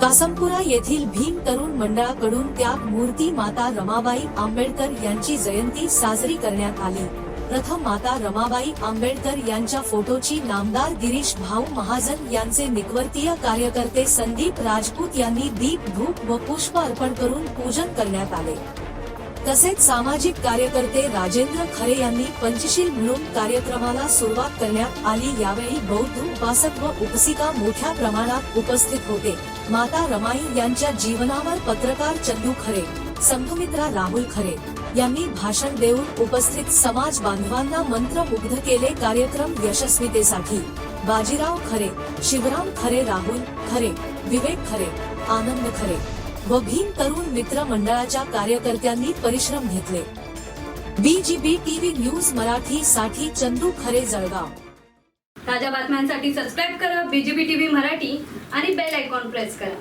कासमपुरा येथील भीम तरुण मंडळाकडून त्या मूर्ती माता रमाबाई आंबेडकर यांची जयंती साजरी करण्यात आली. प्रथम माता रमाबाई आंबेडकर यांच्या फोटोची नामदार गिरीश भाऊ महाजन यांचे निकवर्तीय कार्यकर्ते संदीप राजपूत यांनी दीप धूप व पुष्प अर्पण करून पूजन करण्यात आले. तसेच सामाजिक कार्यकर्ते राजेंद्र खरे यांनी पंचशील म्हणून कार्यक्रमाला सुरुवात करण्यात आली. यावेळी बौद्ध उपासक व उपसिका मोठ्या प्रमाणात उपस्थित होते. माता रमाई यांच्या जीवनावर पत्रकार चंदू खरे संघमित्रा राहुल खरे यांनी भाषण देऊन उपस्थित समाज बांधवांना मंत्रमुग्ध केले कार्यक्रम यशस्वीतेसाठी. बाजीराव खरे शिवराम खरे राहुल खरे विवेक खरे आनंद खरे व भीम तरुण मित्र मंडळाच्या कार्यकर्त्यांनी परिश्रम घेतले. बीजीबी टीव्ही न्यूज मराठी साठी चंदू खरे जळगाव. ताज्या बातम्यांसाठी सबस्क्राईब करा बीजेपी टीव्ही मराठी आणि बेल आयकॉन प्रेस करा.